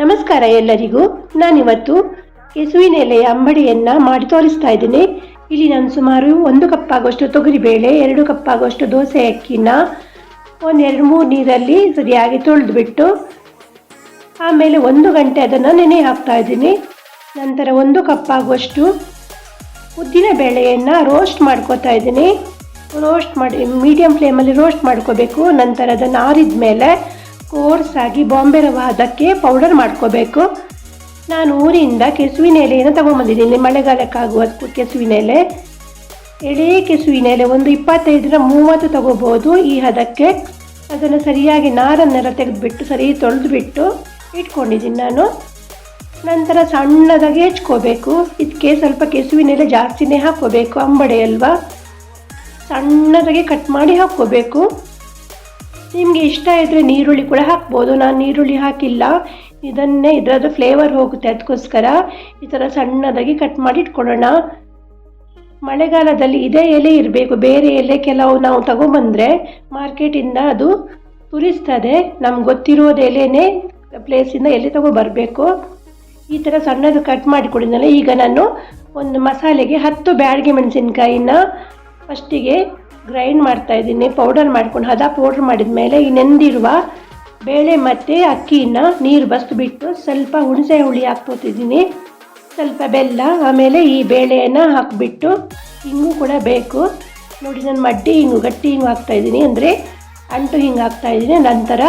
ನಮಸ್ಕಾರ ಎಲ್ಲರಿಗೂ. ನಾನಿವತ್ತು ಕೆಸುವಿನ ಎಲೆಯ ಅಂಬಡಿಯನ್ನ ಮಾಡಿ ತೋರಿಸ್ತಾ ಇದ್ದೀನಿ. ಇಲ್ಲಿ ನಾನು ಸುಮಾರು ಒಂದು ಕಪ್ ಆಗುವಷ್ಟು ತೊಗರಿಬೇಳೆ, ಎರಡು ಕಪ್ ಆಗುವಷ್ಟು ದೋಸೆ ಅಕ್ಕಿನ ಒಂದೆರಡು ಮೂರು ನೀರಲ್ಲಿ ಸರಿಯಾಗಿ ತೊಳೆದುಬಿಟ್ಟು, ಆಮೇಲೆ ಒಂದು ಗಂಟೆ ಅದನ್ನು ನೆನೆ ಹಾಕ್ತಾ ಇದ್ದೀನಿ. ನಂತರ ಒಂದು ಕಪ್ ಆಗುವಷ್ಟು ಉದ್ದಿನ ಬೇಳೆಯನ್ನು ರೋಸ್ಟ್ ಮಾಡ್ಕೋತಾ ಇದ್ದೀನಿ. ರೋಸ್ಟ್ ಮಾಡಿ ಮೀಡಿಯಮ್ ಫ್ಲೇಮಲ್ಲಿ ರೋಸ್ಟ್ ಮಾಡ್ಕೋಬೇಕು. ನಂತರ ಅದನ್ನು ಆರಿದ ಮೇಲೆ ಕೋರ್ಸಾಗಿ ಬಾಂಬೆ ರವ ಅದಕ್ಕೆ ಪೌಡರ್ ಮಾಡ್ಕೋಬೇಕು. ನಾನು ಊರಿಂದ ಕೆಸುವಿನ ಎಲೆಯನ್ನು ತಗೊಂಬಂದಿದ್ದೀನಿ. ಮಳೆಗಾಲಕ್ಕಾಗುವ ಕೆಸುವಿನ ಎಲೆ. ಎಳೆ ಕೆಸುವಿನ ಎಲೆ ಒಂದು ಇಪ್ಪತ್ತೈದರ ಮೂವತ್ತು ತಗೋಬೋದು. ಈ ಹದಕ್ಕೆ ಅದನ್ನು ಸರಿಯಾಗಿ ನಾರನ್ನೆಲ್ಲ ತೆಗೆದುಬಿಟ್ಟು, ಸರಿ ತೊಳೆದುಬಿಟ್ಟು ಇಟ್ಕೊಂಡಿದ್ದೀನಿ ನಾನು. ನಂತರ ಸಣ್ಣದಾಗಿ ಹೆಚ್ಕೋಬೇಕು. ಇದಕ್ಕೆ ಸ್ವಲ್ಪ ಕೆಸುವಿನ ಎಲೆ ಜಾಸ್ತಿನೇ ಹಾಕ್ಕೋಬೇಕು, ಅಂಬಡೆ ಅಲ್ವಾ? ಸಣ್ಣದಾಗಿ ಕಟ್ ಮಾಡಿ ಹಾಕ್ಕೋಬೇಕು. ನಿಮಗೆ ಇಷ್ಟ ಇದ್ದರೆ ನೀರುಳ್ಳಿ ಕೂಡ ಹಾಕ್ಬೋದು. ನಾನು ನೀರುಳ್ಳಿ ಹಾಕಿಲ್ಲ. ಇದನ್ನೇ ಇದರದ್ದು ಫ್ಲೇವರ್ ಹೋಗುತ್ತೆ ಅದಕ್ಕೋಸ್ಕರ ಈ ಥರ ಸಣ್ಣದಾಗಿ ಕಟ್ ಮಾಡಿ ಇಟ್ಕೊಳ್ಳೋಣ. ಮಳೆಗಾಲದಲ್ಲಿ ಇದೇ ಎಲೆ ಇರಬೇಕು. ಬೇರೆ ಎಲೆ ಕೆಲವು ನಾವು ತಗೊಂಬಂದರೆ ಮಾರ್ಕೆಟಿಂದ ಅದು ತುರಿಸ್ತದೆ. ನಮ್ಗೆ ಗೊತ್ತಿರೋದು ಎಲೆನೇ ಪ್ಲೇಸಿಂದ ಎಲೆ ತಗೊಬರಬೇಕು ಈ ಥರ ಸಣ್ಣದು ಕಟ್ ಮಾಡಿಕೊಡಿದ್ಮೇಲೆ ಈಗ ನಾನು ಒಂದು ಮಸಾಲೆಗೆ ಹತ್ತು ಬ್ಯಾಡಿಗೆ ಮೆಣಸಿನ್ಕಾಯಿನ ಫಸ್ಟಿಗೆ ಗ್ರೈಂಡ್ ಮಾಡ್ತಾ ಇದ್ದೀನಿ ಪೌಡರ್ ಮಾಡ್ಕೊಂಡು ಹದ ಪೌಡ್ರ್ ಮಾಡಿದ ಮೇಲೆ ಈ ನೆಂದಿರುವ ಬೇಳೆ ಮತ್ತು ಅಕ್ಕಿನ ನೀರು ಬಸ್ದು ಬಿಟ್ಟು ಸ್ವಲ್ಪ ಹುಣಸೆ ಹುಳಿ ಹಾಕ್ಬೋತಿದ್ದೀನಿ ಸ್ವಲ್ಪ ಬೆಲ್ಲ, ಆಮೇಲೆ ಈ ಬೇಳೆಯನ್ನು ಹಾಕಿಬಿಟ್ಟು ಹಿಂಗು ಕೂಡ ಬೇಕು. ನೋಡಿ, ನಾನು ಮಡ್ಡಿ ಹಿಂಗು ಗಟ್ಟಿ ಹಿಂಗು ಹಾಕ್ತಾಯಿದ್ದೀನಿ ಅಂದರೆ ಅಂಟು ಹಿಂಗೆ ಹಾಕ್ತಾಯಿದ್ದೀನಿ ನಂತರ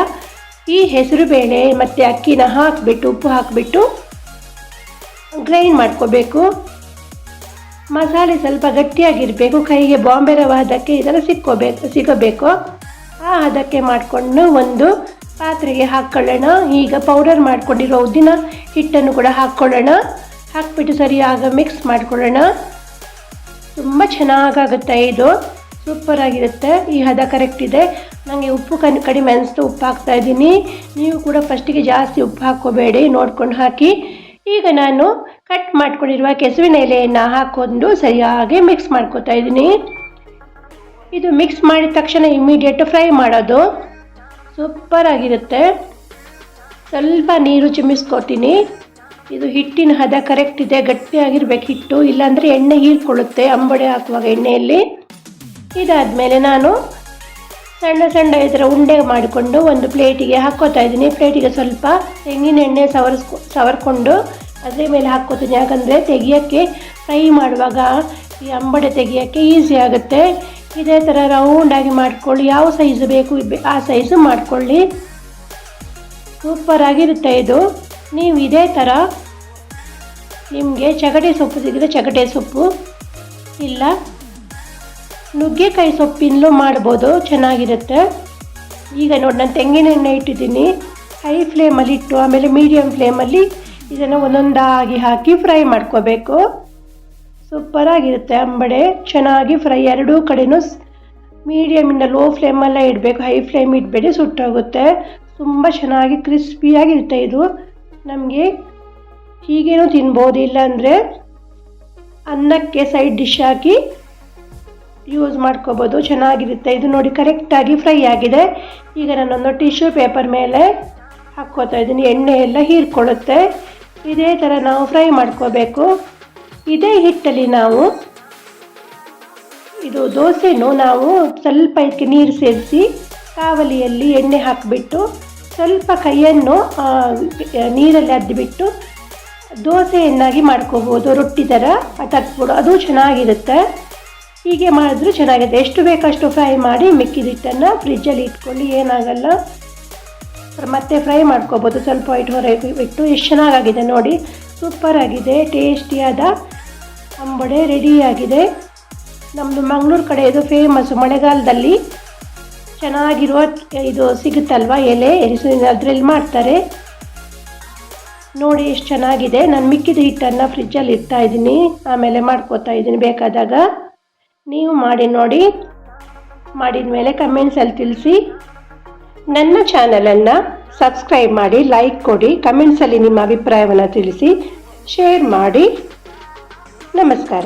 ಈ ಹೆಸರು ಬೇಳೆ ಮತ್ತು ಅಕ್ಕಿನ ಹಾಕಿಬಿಟ್ಟು, ಉಪ್ಪು ಹಾಕಿಬಿಟ್ಟು ಗ್ರೈಂಡ್ ಮಾಡ್ಕೋಬೇಕು. ಮಸಾಲೆ ಸ್ವಲ್ಪ ಗಟ್ಟಿಯಾಗಿರಬೇಕು, ಕೈಗೆ ಬಾಂಬೆ ರವೆ ಹದಕ್ಕೆ ಇದೆಲ್ಲ ಸಿಕ್ಕೋಬೇಕು ಸಿಗಬೇಕು. ಆ ಹದಕ್ಕೆ ಮಾಡಿಕೊಂಡು ಒಂದು ಪಾತ್ರೆಗೆ ಹಾಕ್ಕೊಳ್ಳೋಣ ಈಗ ಪೌಡರ್ ಮಾಡಿಕೊಂಡಿರೋ ಉದ್ದಿನ ಹಿಟ್ಟನ್ನು ಕೂಡ ಹಾಕ್ಕೊಳ್ಳೋಣ ಹಾಕ್ಬಿಟ್ಟು ಸರಿಯಾಗಿ ಮಿಕ್ಸ್ ಮಾಡ್ಕೊಳ್ಳೋಣ. ತುಂಬ ಚೆನ್ನಾಗಾಗುತ್ತೆ ಇದು. ಸೂಪರ್ ಆಗಿರುತ್ತೆ. ಈ ಹದ ಕರೆಕ್ಟ್ ಇದೆ. ನನಗೆ ಉಪ್ಪು ಕನ್, ಕಡಿಮೆ ಅನಿಸ್ತು ಉಪ್ಪು ಹಾಕ್ತಾ ಇದ್ದೀನಿ. ನೀವು ಕೂಡ ಫಸ್ಟಿಗೆ ಜಾಸ್ತಿ ಉಪ್ಪು ಹಾಕ್ಕೋಬೇಡಿ, ನೋಡ್ಕೊಂಡು ಹಾಕಿ. ಈಗ ನಾನು ಕಟ್ ಮಾಡ್ಕೊಂಡಿರುವ ಕೆಸುವಿನ ಎಲೆಯನ್ನು ಹಾಕೊಂಡು ಸರಿಯಾಗಿ ಮಿಕ್ಸ್ ಮಾಡ್ಕೋತಾ ಇದ್ದೀನಿ. ಇದು ಮಿಕ್ಸ್ ಮಾಡಿದ ತಕ್ಷಣ ಇಮಿಡಿಯೇಟ್ ಫ್ರೈ ಮಾಡೋದು ಸೂಪರ್ ಆಗಿರುತ್ತೆ. ಸ್ವಲ್ಪ ನೀರು ಚಿಮ್ಮಿಸ್ಕೊತೀನಿ. ಇದು ಹಿಟ್ಟಿನ ಹದ ಕರೆಕ್ಟ್ ಇದೆ, ಗಟ್ಟಿಯಾಗಿರ್ಬೇಕು ಹಿಟ್ಟು, ಇಲ್ಲಾಂದರೆ ಎಣ್ಣೆ ಹೀರ್ಕೊಳ್ಳುತ್ತೆ, ಅಂಬಡೆ ಹಾಕುವಾಗ ಎಣ್ಣೆಯಲ್ಲಿ. ಇದಾದ ಮೇಲೆ ನಾನು ಸಣ್ಣ ಸಣ್ಣ ಇದರ ಉಂಡೆ ಮಾಡಿಕೊಂಡು ಒಂದು ಪ್ಲೇಟಿಗೆ ಹಾಕೋತಾ ಇದ್ದೀನಿ. ಪ್ಲೇಟಿಗೆ ಸ್ವಲ್ಪ ತೆಂಗಿನ ಎಣ್ಣೆ ಸವರ್ಸ್ಕೊ, ಸವರ್ಕೊಂಡು ಅದ್ರ ಮೇಲೆ ಹಾಕ್ಕೋತೀನಿ. ಯಾಕಂದರೆ ತೆಗಿಯೋಕ್ಕೆ ಫ್ರೈ ಮಾಡುವಾಗ ಈ ಅಂಬಡೆ ತೆಗಿಯೋಕ್ಕೆ ಈಸಿ ಆಗುತ್ತೆ. ಇದೇ ಥರ ರೌಂಡಾಗಿ ಮಾಡಿಕೊಳ್ಳಿ. ಯಾವ ಸೈಜು ಬೇಕು ಆ ಸೈಜು ಮಾಡಿಕೊಳ್ಳಿ. ಸೂಪರಾಗಿರುತ್ತೆ ಇದು. ನೀವು ಇದೇ ಥರ ನಿಮಗೆ ಚಗಟೆ ಸೊಪ್ಪು ಸಿಗಿದ್ರೆ ಚಗಟೆ ಸೊಪ್ಪು, ಇಲ್ಲ ನುಗ್ಗೆಕಾಯಿ ಸೊಪ್ಪಿನಲ್ಲೂ ಮಾಡ್ಬೋದು, ಚೆನ್ನಾಗಿರುತ್ತೆ. ಈಗ ನೋಡಿ, ನಾನು ತೆಂಗಿನೆಣ್ಣೆ ಇಟ್ಟಿದ್ದೀನಿ. ಹೈ ಫ್ಲೇಮಲ್ಲಿ ಇಟ್ಟು, ಆಮೇಲೆ ಮೀಡಿಯಮ್ ಫ್ಲೇಮಲ್ಲಿ ಇದನ್ನು ಒಂದೊಂದಾಗಿ ಹಾಕಿ ಫ್ರೈ ಮಾಡ್ಕೋಬೇಕು. ಸೂಪರಾಗಿರುತ್ತೆ ಅಂಬಡೆ. ಚೆನ್ನಾಗಿ ಫ್ರೈ ಎರಡೂ ಕಡೆನೂ ಮೀಡಿಯಮಿಂದ ಲೋ ಫ್ಲೇಮಲ್ಲೇ ಇಡಬೇಕು. ಹೈ ಫ್ಲೇಮ್ ಇಡಬೇಡಿ, ಸುಟ್ಟೋಗುತ್ತೆ. ತುಂಬ ಚೆನ್ನಾಗಿ ಕ್ರಿಸ್ಪಿಯಾಗಿರುತ್ತೆ ಇದು. ನಮಗೆ ಹೀಗೇನೂ ತಿನ್ಬೋದು ಇಲ್ಲಾಂದರೆ ಅನ್ನಕ್ಕೆ ಸೈಡ್ ಡಿಶ್ ಹಾಕಿ ಯೂಸ್ ಮಾಡ್ಕೋಬೋದು. ಚೆನ್ನಾಗಿರುತ್ತೆ. ಇದು ನೋಡಿ ಕರೆಕ್ಟಾಗಿ ಫ್ರೈ ಆಗಿದೆ. ಈಗ ನಾನೊಂದು ಟಿಶ್ಯೂ ಪೇಪರ್ ಮೇಲೆ ಹಾಕ್ಕೋತಾ ಇದ್ದೀನಿ. ಎಣ್ಣೆ ಎಲ್ಲ ಹೀರ್ಕೊಳ್ಳುತ್ತೆ. ಇದೇ ಥರ ನಾವು ಫ್ರೈ ಮಾಡ್ಕೋಬೇಕು. ಇದೇ ಹಿಟ್ಟಲ್ಲಿ ನಾವು ಇದು ದೋಸೆನೂ ನಾವು ಸ್ವಲ್ಪ ಇದಕ್ಕೆ ನೀರು ಸೇರಿಸಿ ಕಾವಲಿಯಲ್ಲಿ ಎಣ್ಣೆ ಹಾಕಿಬಿಟ್ಟು ಸ್ವಲ್ಪ ಕೈಯನ್ನು ನೀರಲ್ಲಿ ಅದ್ದಿಬಿಟ್ಟು ದೋಸೆಯನ್ನಾಗಿ ಮಾಡ್ಕೋಬೋದು. ರೊಟ್ಟಿ ಥರ ತಟ್ಬಿಡು. ಅದು ಚೆನ್ನಾಗಿರುತ್ತೆ. ಹೀಗೆ ಮಾಡಿದ್ರೂ ಚೆನ್ನಾಗಿರುತ್ತೆ. ಎಷ್ಟು ಬೇಕಷ್ಟು ಫ್ರೈ ಮಾಡಿ ಮಿಕ್ಕಿದ ಹಿಟ್ಟನ್ನು ಫ್ರಿಜ್ಜಲ್ಲಿ ಇಟ್ಕೊಳ್ಳಿ ಏನಾಗಲ್ಲ. ಮತ್ತೆ ಫ್ರೈ ಮಾಡ್ಕೋಬೋದು. ಸ್ವಲ್ಪ ವೈಟ್ ಹೊರ ಇಟ್ಟು ಎಷ್ಟು ಚೆನ್ನಾಗಾಗಿದೆ ನೋಡಿ. ಸೂಪರ್ ಆಗಿದೆ, ಟೇಸ್ಟಿಯಾದ ಅಂಬಡೆ ರೆಡಿಯಾಗಿದೆ ನಮ್ಮದು ಮಂಗಳೂರು ಕಡೆ ಇದು ಫೇಮಸ್ಸು ಮಳೆಗಾಲದಲ್ಲಿ ಚೆನ್ನಾಗಿರುವ ಇದು ಸಿಗುತ್ತಲ್ವ ಎಲೆ? ಅದರಲ್ಲಿ ಮಾಡ್ತಾರೆ. ನೋಡಿ ಎಷ್ಟು ಚೆನ್ನಾಗಿದೆ. ನಾನು ಮಿಕ್ಕಿದ ಹಿಟ್ಟನ್ನು ಫ್ರಿಜ್ಜಲ್ಲಿ ಇಡ್ತಾ ಇದ್ದೀನಿ. ಆಮೇಲೆ ಮಾಡ್ಕೋತಾ ಇದ್ದೀನಿ ಬೇಕಾದಾಗ. ನೀವು ಮಾಡಿ ನೋಡಿ. ಮಾಡಿದ ಮೇಲೆ ಕಮೆಂಟ್ಸಲ್ಲಿ ತಿಳಿಸಿ. ನನ್ನ ಚಾನಲನ್ನು ಸಬ್ಸ್ಕ್ರೈಬ್ ಮಾಡಿ ಲೈಕ್ ಕೊಡಿ ಕಮೆಂಟ್ಸಲ್ಲಿ ನಿಮ್ಮ ಅಭಿಪ್ರಾಯವನ್ನು ತಿಳಿಸಿ ಶೇರ್ ಮಾಡಿ. ನಮಸ್ಕಾರ.